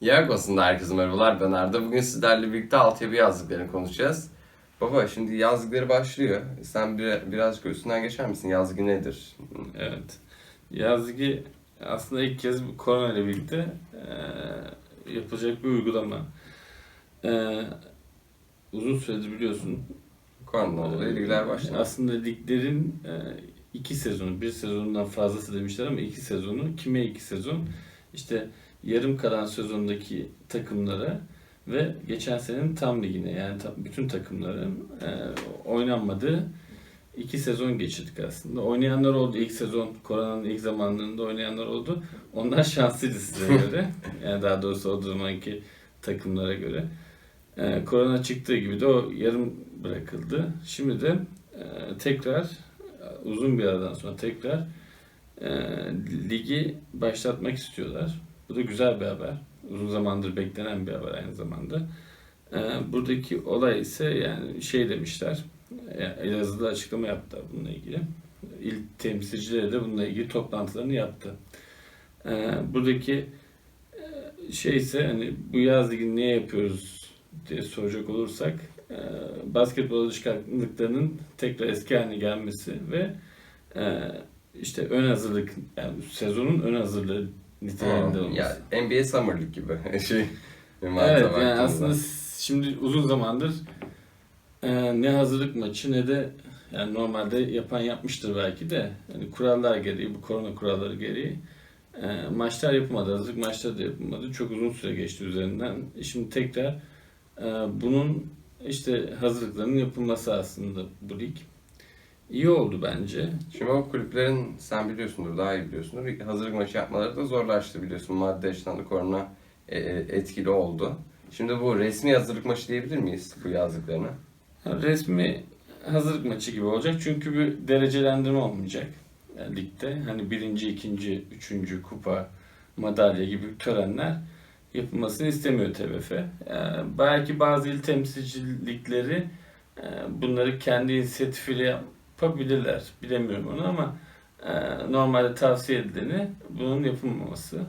Yargos'unda herkese merhabalar ben Arda. Bugün sizlerle birlikte altyapı yazdıklarını konuşacağız. Baba şimdi yazdıkları başlıyor. Sen bir, birazcık üstünden geçer misin? Yazgı nedir? Evet. Yazgi aslında ilk kez korona ile birlikte eee, yapılacak bir uygulama. Eee, uzun süredir biliyorsun. Korona dolayı ligler başladı. Aslında liglerin eee, iki sezonu, bir sezonundan fazlası demişler ama iki sezonu, kime iki sezon? İşte yarım kalan sezondaki takımlara ve geçen senenin tam ligine yani ta- bütün takımların eee, oynanmadığı iki sezon geçirdik aslında. Oynayanlar oldu ilk sezon, koronanın ilk zamanlarında oynayanlar oldu. Onlar şanslıydı size göre. Yani daha doğrusu o zamanki takımlara göre. Ee, korona çıktığı gibi de o yarım bırakıldı. Şimdi de e, tekrar e, uzun bir aradan sonra tekrar e, ligi başlatmak istiyorlar. Bu da güzel bir haber. Uzun zamandır beklenen bir haber aynı zamanda. E, buradaki olay ise yani şey demişler. E, yazılı açıklama yaptılar bununla ilgili. İl temsilcileri de bununla ilgili toplantılarını yaptı. E, buradaki şey ise hani bu yaz ligini niye yapıyoruz diye soracak olursak e, basketbol alışkanlıklarının tekrar eski haline gelmesi ve e, işte ön hazırlık yani sezonun ön hazırlığı niteliğinde olması. ya NBA Summer League gibi şey. Evet yani baktığımda. aslında şimdi uzun zamandır e, ne hazırlık maçı ne de yani normalde yapan yapmıştır belki de yani kurallar gereği bu korona kuralları gereği e, maçlar yapılmadı. Hazırlık maçları da yapılmadı. Çok uzun süre geçti üzerinden. E, Şimdi tekrar e, bunun işte hazırlıklarının yapılması aslında bu lig. İyi oldu bence. Şimdi o kulüplerin sen biliyorsundur daha iyi biliyorsundur. Hazırlık maçı yapmaları da zorlaştı biliyorsun. Madde açıdan da korona e, e, etkili oldu. Şimdi bu resmi hazırlık maçı diyebilir miyiz bu yazdıklarına? Resmi hazırlık maçı gibi olacak çünkü bir derecelendirme olmayacak yani ligde. Hani birinci, ikinci, üçüncü kupa, madalya gibi törenler yapılmasını istemiyor TBF. Ee, belki bazı il temsilcilikleri e, bunları kendi inisiyatifiyle yapabilirler. Bilemiyorum onu ama e, normalde tavsiye edileni bunun yapılmaması.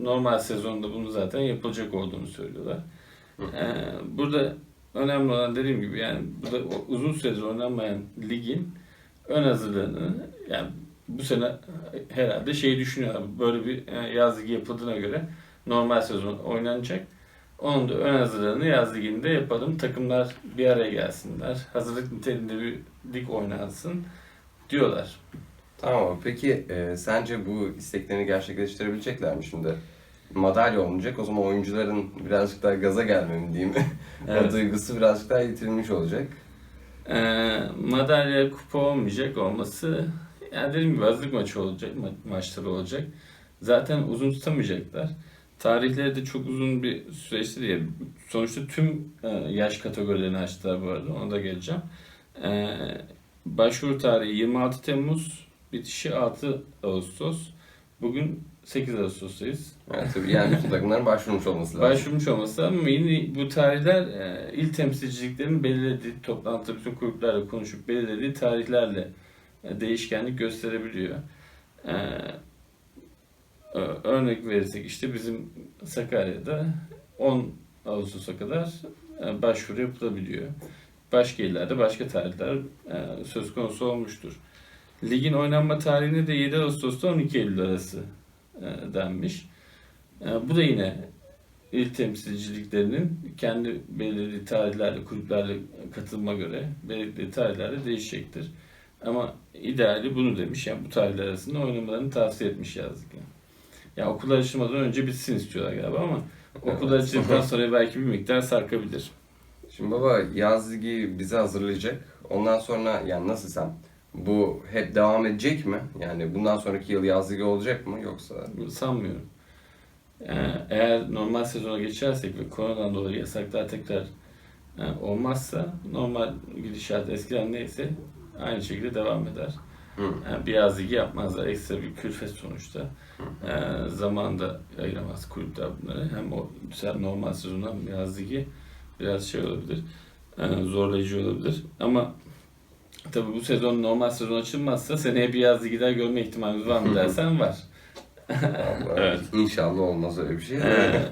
Normal sezonda bunu zaten yapılacak olduğunu söylüyorlar. Ee, burada önemli olan dediğim gibi yani burada o uzun süredir oynanmayan ligin ön hazırlığını yani bu sene herhalde şeyi düşünüyorlar. Böyle bir e, yaz ligi yapıldığına göre normal sezon oynanacak. Onun da ön hazırlığını yaz liginde yapalım. Takımlar bir araya gelsinler. Hazırlık niteliğinde bir lig oynansın diyorlar. Tamam peki e, sence bu isteklerini gerçekleştirebilecekler mi şimdi? Madalya olmayacak o zaman oyuncuların birazcık daha gaza gelmemi diyeyim. o Evet. duygusu birazcık daha yitirilmiş olacak. Ee, madalya kupa olmayacak olması yani dediğim gibi hazırlık maçı olacak, ma- maçları olacak. Zaten uzun tutamayacaklar. Tarihleri de çok uzun bir süreçti diye. Sonuçta tüm e, yaş kategorilerini açtılar bu arada. Ona da geleceğim. Ee, başvuru tarihi 26 Temmuz, bitişi 6 Ağustos. Bugün 8 Ağustos'tayız. Yani tabii yani bütün takımların başvurmuş olması lazım. Başvurmuş olması ama yine bu tarihler e, il temsilciliklerinin belirlediği toplantıda bütün kulüplerle konuşup belirlediği tarihlerle e, değişkenlik gösterebiliyor. E, ö- örnek verirsek işte bizim Sakarya'da 10 Ağustos'a kadar e, başvuru yapılabiliyor. Başka illerde başka tarihler e, söz konusu olmuştur. Ligin oynanma tarihine de 7 Ağustos'ta 12 Eylül arası e, denmiş. Bu da yine il temsilciliklerinin kendi belirlediği tarihlerle, kulüplerle katılma göre belirlediği tarihlerle değişecektir. Ama ideali bunu demiş. Yani bu tarihler arasında oynamalarını tavsiye etmiş yazdık. Yani. Yani okullar açılmadan önce bitsin istiyorlar galiba ama okullar Evet. açıldıktan sonra belki bir miktar sarkabilir. Şimdi baba yaz ligi bizi hazırlayacak. Ondan sonra yani nasıl sen bu hep devam edecek mi? Yani bundan sonraki yıl yaz ligi olacak mı yoksa? Sanmıyorum. Yani eğer normal sezona geçersek ve koronadan dolayı yasaklar tekrar e, olmazsa normal gidişat eskiden neyse aynı şekilde devam eder. Hı. Yani bir yaz ligi yapmazlar. Ekstra bir külfet sonuçta. E, zamanda ayıramaz kulüpler bunları. Hem o sen normal sezon hem yaz ligi biraz şey olabilir. e, zorlayıcı olabilir. Ama tabii bu sezon normal sezon açılmazsa seneye bir yaz daha görme ihtimalimiz var mı dersen var. Vallahi Evet. İnşallah olmaz öyle bir şey. Ee,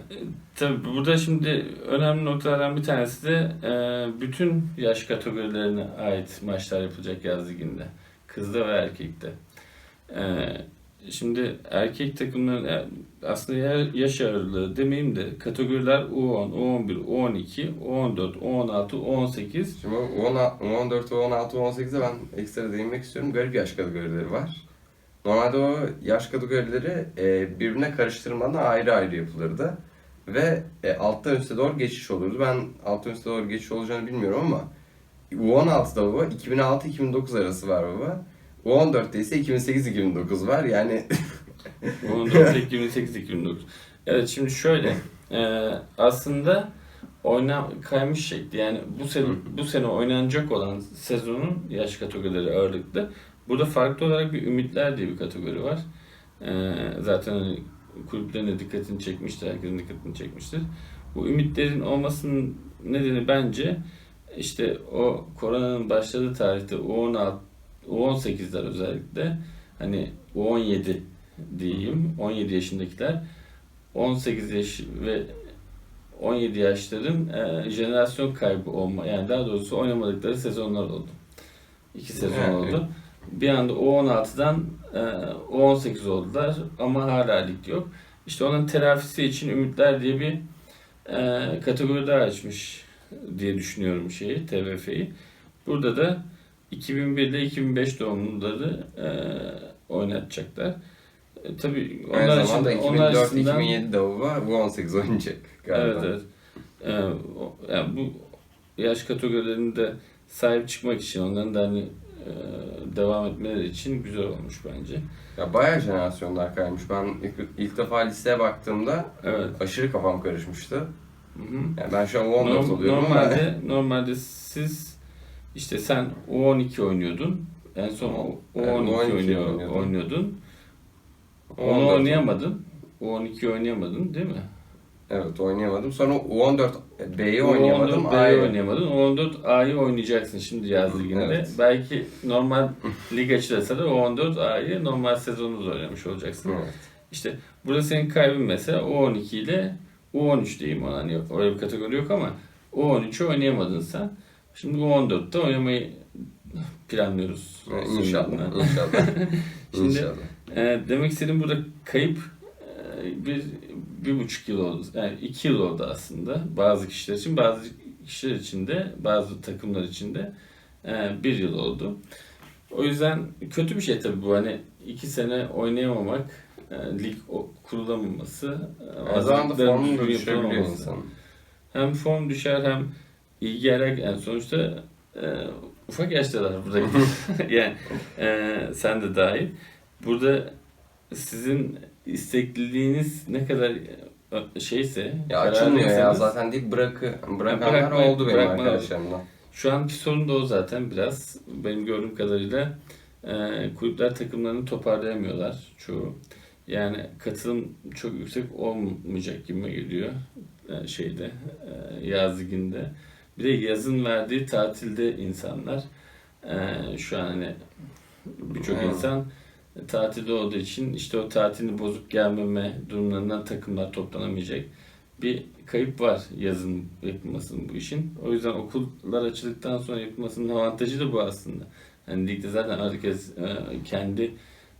tabii burada şimdi önemli noktalardan bir tanesi de e, bütün yaş kategorilerine ait maçlar yapılacak yaz liginde. Kızda ve erkekte. Ee, şimdi erkek takımların e, aslında ya- yaş ağırlığı demeyeyim de kategoriler U10, U11, U12, U14, U16, U18. Şimdi o 14, 16, 18'e ben ekstra değinmek istiyorum. Garip yaş kategorileri var. Normalde o yaş kategorileri e, birbirine karıştırmadan ayrı ayrı yapılırdı. Ve e, alttan üste doğru geçiş olurdu. Ben alttan üste doğru geçiş olacağını bilmiyorum ama U16'da baba 2006-2009 arası var baba. U14'te ise 2008-2009 var. Yani 14, 2008, 2009. Evet şimdi şöyle e, aslında oyna kaymış şekli yani bu sene bu sene oynanacak olan sezonun yaş kategorileri ağırlıklı. Burada farklı olarak bir ümitler diye bir kategori var. E, zaten hani kulüplerin de dikkatini çekmiştir, herkesin dikkatini çekmiştir. Bu ümitlerin olmasının nedeni bence işte o koronanın başladığı tarihte U16, U18'ler özellikle hani U17 diyeyim 17 yaşındakiler 18 yaş ve 17 yaşların e, jenerasyon kaybı olma yani daha doğrusu oynamadıkları sezonlar oldu. İki sezon Evet. oldu. Bir anda O16'dan e, O18 oldular ama hala lig yok. İşte onun telafisi için Ümitler diye bir e, kategori daha açmış diye düşünüyorum şeyi, TVF'yi. Burada da 2001 ile 2005 doğumluları e, oynatacaklar. E, tabii onlar aynı için, zamanda onlar açısından 2004-2007 de var. U18 oynayacak galiba. Evet evet. E, yani bu yaş kategorilerinde sahip çıkmak için onların da hani e, devam etmeleri için güzel olmuş bence. Ya bayağı jenerasyonlar kaymış. Ben ilk, ilk defa listeye baktığımda Evet. aşırı kafam karışmıştı. Yani ben şu an U14 Norm- oluyorum normalde normalde siz işte sen U12 oynuyordun. En son o- Evet, U12 U12 oynuyor, oynuyordun. ama Onu U14 oynayamadın. U12 oynayamadın değil mi? Evet oynayamadım. Sonra U14 B'yi oynayamadım. U14 B'yi A'yı oynayamadın. U14 A'yı oynayacaksın şimdi yaz liginde. Evet. Belki normal lig açılırsa da U14 A'yı normal sezonunda oynamış olacaksın. Evet. İşte burada senin kaybın mesela U12 ile U13 diyeyim ona. Hani öyle bir kategori yok ama U13'ü oynayamadın sen. Şimdi U14'te oynamayı planlıyoruz. Senin İnşallah. İnşallah. Şimdi- İnşallah. Ee, demek istediğim burada kayıp e, bir, bir buçuk yıl oldu. Yani iki yıl oldu aslında. Bazı kişiler için, bazı kişiler için de, bazı takımlar için de e, bir yıl oldu. O yüzden kötü bir şey tabii bu. Hani iki sene oynayamamak, e, lig kurulamaması, e, O zaman da düşürebiliyor yapılamaması. insan. Hem form düşer hem ilgi gerek. Yani sonuçta e, ufak yaştalar burada. yani e, sen de dahil. Burada sizin istekliliğiniz ne kadar e, şeyse Ya açılmıyor ya zaten deyip bırakı, bırakanlar bırakmayı- oldu benim arkadaşlarımdan. Şu anki sorun da o zaten biraz. Benim gördüğüm kadarıyla e, kulüpler takımlarını toparlayamıyorlar çoğu. Yani katılım çok yüksek olmayacak gibi geliyor e, şeyde e, yaz liginde. Bir de yazın verdiği tatilde insanlar e, şu an hani birçok insan tatilde olduğu için işte o tatilini bozup gelmeme durumlarından takımlar toplanamayacak bir kayıp var yazın yapılmasının bu işin. O yüzden okullar açıldıktan sonra yapılmasının avantajı da bu aslında. Hani ligde zaten herkes kendi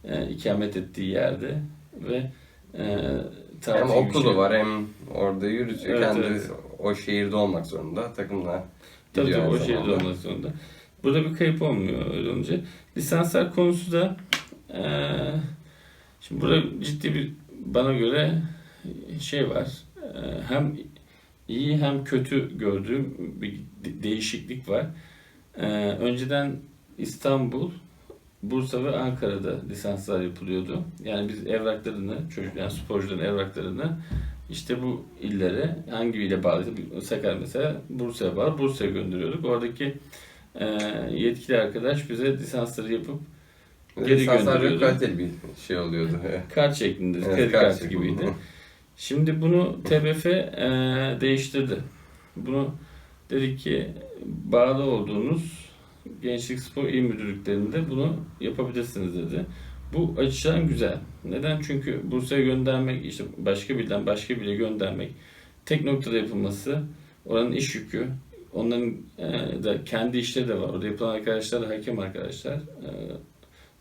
e, ikamet ettiği yerde ve e, tatil Hem okulu şey. var hem orada yürütüyor. Evet, Kendi evet. o şehirde olmak zorunda. Takımla Tabii tabii o şehirde olmak zorunda. Burada bir kayıp olmuyor öyle olunca. Lisanslar konusu da eee şimdi burada ciddi bir bana göre şey var. Eee, hem iyi hem kötü gördüğüm bir de- değişiklik var. Eee, önceden İstanbul, Bursa ve Ankara'da lisanslar yapılıyordu. Yani biz evraklarını, çocuk yani sporcuların evraklarını işte bu illere hangi ile bağlıysa Sakarya mesela Bursa'ya bağlı Bursa'ya gönderiyorduk. Oradaki e, yetkili arkadaş bize lisansları yapıp Geri Lisanslar gönderiyordu. kaliteli bir şey oluyordu. kart şeklinde Evet, kredi kart kartı şeklinde. gibiydi. Şimdi bunu TBF e, değiştirdi. Bunu dedi ki bağlı olduğunuz Gençlik Spor İl Müdürlüklerinde bunu yapabilirsiniz dedi. Bu açıdan güzel. Neden? Çünkü Bursa'ya göndermek, işte başka birden başka bile göndermek, tek noktada yapılması, oranın iş yükü, onların e, da kendi işleri de var. Orada yapılan arkadaşlar da hakem arkadaşlar. E,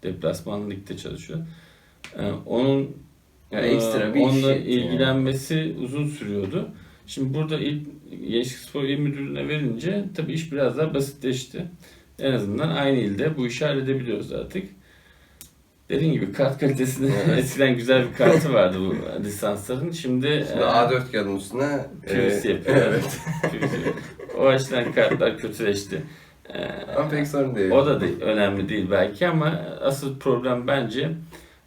deplasman ligde çalışıyor. E, onun Yani ee, ekstra bir onunla yani. ilgilenmesi uzun sürüyordu. Şimdi burada il, Gençlik Spor İl Müdürlüğü'ne verince tabii iş biraz daha basitleşti. En azından aynı ilde bu işi halledebiliyoruz artık. Dediğim gibi kart kalitesinde Evet. eskiden güzel bir kartı vardı bu lisansların. Şimdi, Şimdi e, A4 kağıdın üstüne PVC e, yapıyorlar. Evet. PVC. o açıdan kartlar kötüleşti. E, Ama pek sorun değil. o da değil, önemli değil belki ama asıl problem bence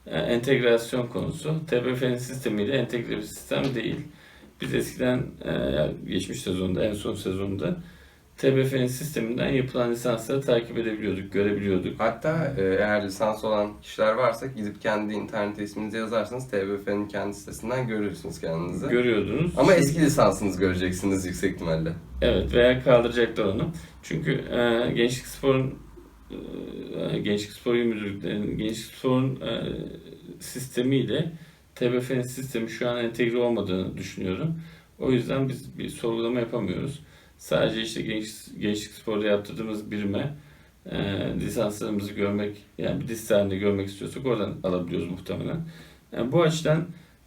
e, entegrasyon konusu. TBF'nin sistemiyle entegre bir sistem değil. Biz eskiden e, geçmiş sezonda, en son sezonda TBF'nin sisteminden yapılan lisansları takip edebiliyorduk, görebiliyorduk. Hatta e, eğer lisans olan kişiler varsa gidip kendi internet isminizi yazarsanız TBF'nin kendi sitesinden görürsünüz kendinizi. Görüyordunuz. Ama eski lisansınızı göreceksiniz yüksek ihtimalle. Evet veya kaldıracaklar onu. Çünkü e, Gençlik Spor'un e, Gençlik Spor Müdürlüklerinin Gençlik Spor'un e, sistemiyle TBF'nin sistemi şu an entegre olmadığını düşünüyorum. O yüzden biz bir sorgulama yapamıyoruz. Sadece işte genç, Gençlik Spor'da yaptırdığımız birime e, lisanslarımızı görmek, yani bir liste halinde görmek istiyorsak oradan alabiliyoruz muhtemelen. Yani bu açıdan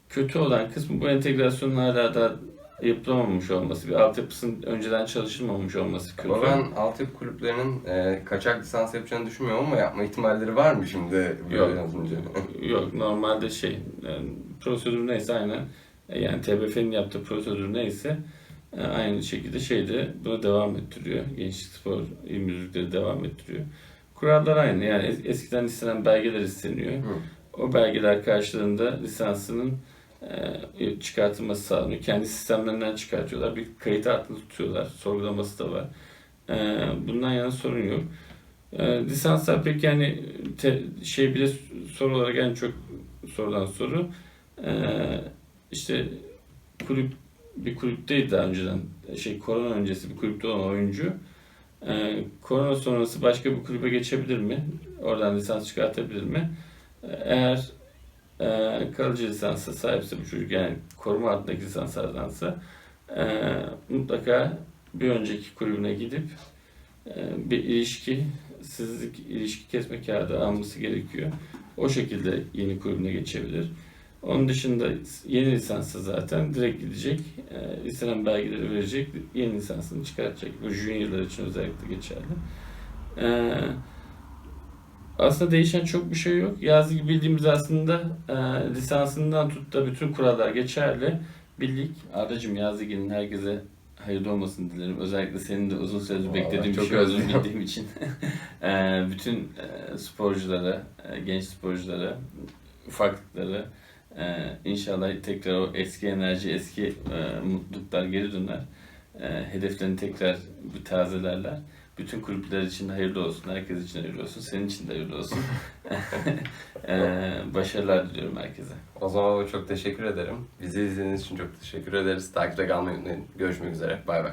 kötü olan kısmı bu entegrasyonun hala da yapılamamış olması, bir altyapısının önceden çalışılmamış olması kötü. Ama ben altyapı kulüplerinin e, kaçak lisans yapacağını düşünmüyorum ama yapma ihtimalleri var mı şimdi Yok. yazınca? Yok normalde şey yani prosedür neyse aynen e, yani TBF'nin yaptığı prosedür neyse aynı şekilde şeyde bunu devam ettiriyor. Gençlik Spor İl Müdürlükleri devam ettiriyor. Kurallar aynı yani es- eskiden istenen belgeler isteniyor. Hı. O belgeler karşılığında lisansının e, çıkartılması sağlanıyor. Kendi sistemlerinden çıkartıyorlar. Bir kayıt altında tutuyorlar. Sorgulaması da var. E, bundan yana sorun yok. E, lisanslar pek yani te- şey bile soru olarak en çok sorulan soru e, işte kulüp bir kulüpteydi daha önceden şey korona öncesi bir kulüpte olan oyuncu e, korona sonrası başka bir kulübe geçebilir mi? Oradan lisans çıkartabilir mi? Eğer e, kalıcı lisansa sahipse bu çocuk yani koruma altındaki lisanslardansa e, mutlaka bir önceki kulübüne gidip e, bir ilişki sizlik ilişki kesme kağıdı alması gerekiyor. O şekilde yeni kulübüne geçebilir. Onun dışında yeni lisansı zaten direkt gidecek, e, istenen belgeleri verecek, yeni lisansını çıkartacak. Bu juniorlar için özellikle geçerli. E, aslında değişen çok bir şey yok. Yazgı bildiğimiz aslında e, lisansından tut da bütün kurallar geçerli. Bildik. Ardacığım Yazgı'nın herkese hayırlı olmasını dilerim. Özellikle senin de uzun süredir beklediğim bir çok şey olduğunu bildiğim için. e, bütün e, sporculara, e, genç sporculara, ufaklıklara e, inşallah tekrar o eski enerji, eski e, mutluluklar geri döner. E, hedeflerini tekrar bir tazelerler. Bütün kulüpler için hayırlı olsun, herkes için hayırlı olsun, senin için de hayırlı olsun. Eee başarılar diliyorum herkese. O zaman çok teşekkür ederim. Bizi izlediğiniz için çok teşekkür ederiz. Takipte kalmayı unutmayın. Görüşmek üzere. Bay bay.